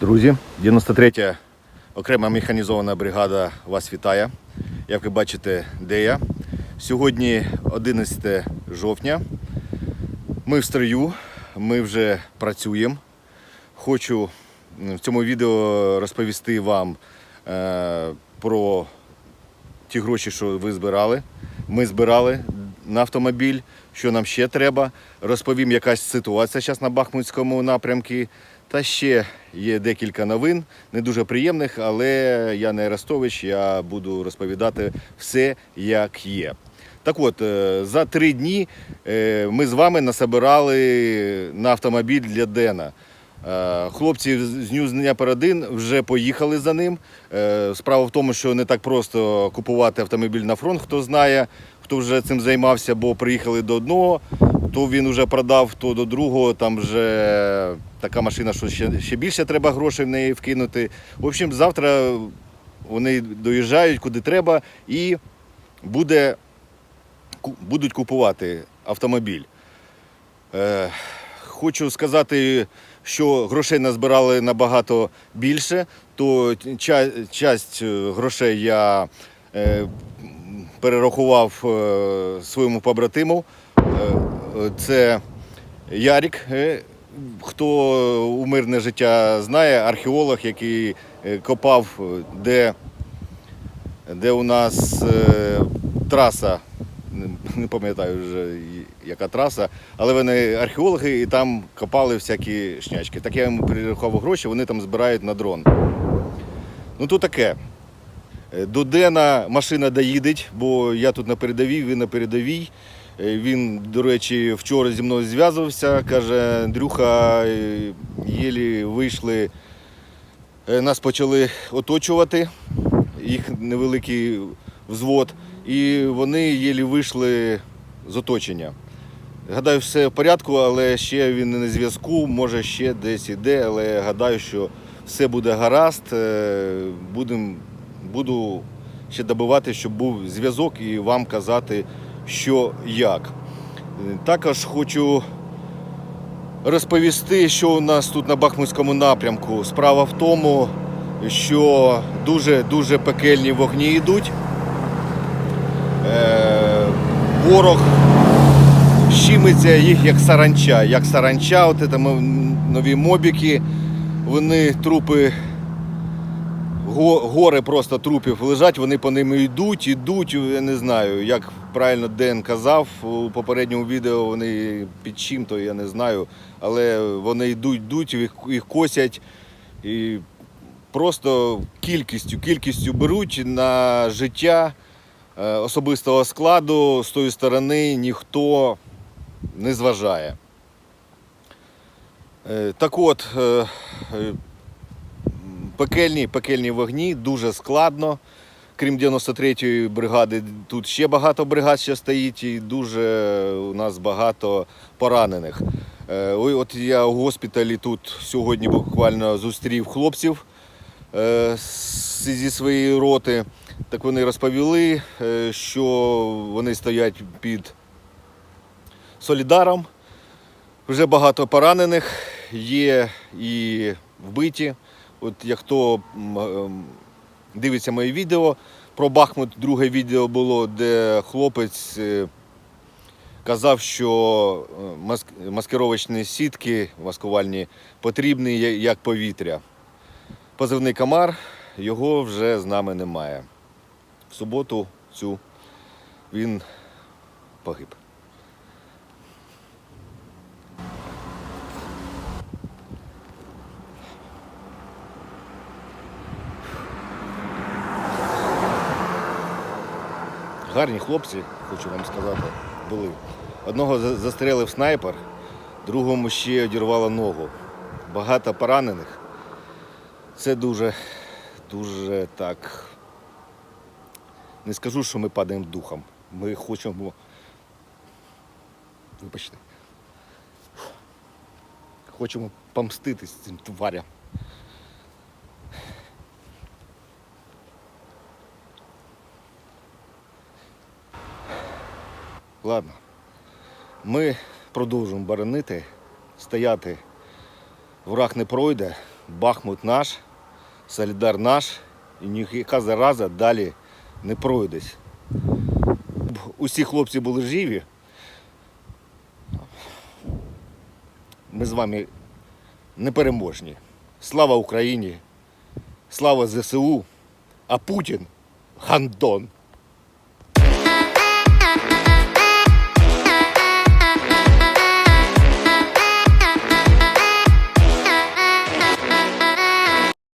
Друзі, 93-я окрема механізована бригада вас вітає. Як ви бачите, де я. Сьогодні 11 жовтня. Ми в строю, ми вже працюємо. Хочу в цьому відео розповісти вам е, про ті гроші, що ви збирали. Ми збирали на автомобіль, що нам ще треба. Розповім, якась ситуація зараз на Бахмутському напрямку. Та ще є декілька новин, не дуже приємних, але я не Арестович, я буду розповідати все, як є. Так от, е, за три дні е, ми з вами насобирали на автомобіль для Дена. Е, Хлопці з Нью з дня вже поїхали за ним. Справа в тому, що не так просто купувати автомобіль на фронт, хто знає, хто вже цим займався, бо приїхали до одного, то він вже продав, то до другого. Там вже така машина, що ще, ще більше треба грошей в неї вкинути. В общем, завтра вони доїжджають куди треба і буде, будуть купувати автомобіль. Е, Хочу сказати, що грошей назбирали набагато більше, то ча- часть е, грошей я е, перерахував е, своєму побратиму. Е, Це Ярік. е, Хто у мирне життя знає, археолог, який е, копав, е, де, де у нас траса не- пам'ятаю вже яка траса, але вони археологи і там копали всякі шнячки. Так я йому перерахував гроші, вони там збирають на дрон. Ну то таке. До Дена машина доїде, бо я тут на передовій, він на передовій. Е, Він, до речі, вчора зі мною зв'язувався, каже, Андрюха, е, єлі вийшли, е, нас почали оточувати, їх невеликий взвод, і вони єлі вийшли з оточення. Гадаю, все в порядку, але ще він не на зв'язку, може ще десь іде, але гадаю, що все буде гаразд. Будем, буду ще добивати, щоб був зв'язок і вам казати, що як. Також хочу розповісти, що у нас тут на Бахмутському напрямку. Справа в тому, що дуже-дуже пекельні вогні йдуть. Е, Ворог щимиться їх як саранча. Як саранча, от це нові мобіки, вони трупи, гори просто трупів лежать, вони по ним йдуть, ідуть, я не знаю, як правильно Ден казав у попередньому відео, вони під чим, то я не знаю, але вони йдуть, йдуть, їх, їх косять і просто кількістю, кількістю беруть на життя е, особистого складу з тої сторони ніхто не зважає. Е, Так от, е, пекельні, пекельні вогні, дуже складно. Крім 93-ї бригади, тут ще багато бригад ще стоїть, і дуже у нас багато поранених. Е, От я у госпіталі тут сьогодні буквально зустрів хлопців е, зі своєї роти. Так вони розповіли, е, що вони стоять під Солідаром. Вже багато поранених, є і вбиті. От як хто дивиться моє відео про Бахмут, друге відео було, де хлопець е, казав, що е, маскировочні сітки маскувальні потрібні як повітря. Позивний комар, його вже з нами немає. В суботу цю він погиб. Гарні хлопці, хочу вам сказати, були. Одного застрелив снайпер, другому ще одірвало ногу. Багато поранених. Це дуже, дуже так. Не скажу, що ми падаємо духом. Ми хочемо. Вибачте. Хочемо помститись цим тварям. Ладно. Ми продовжуємо боронити, стояти. Враг не пройде. Бахмут наш, Солідар наш, і ніяка зараза далі не пройдесь. Усі хлопці були живі. Ми з вами непереможні. Слава Україні! Слава ЗСУ! А Путін гандон!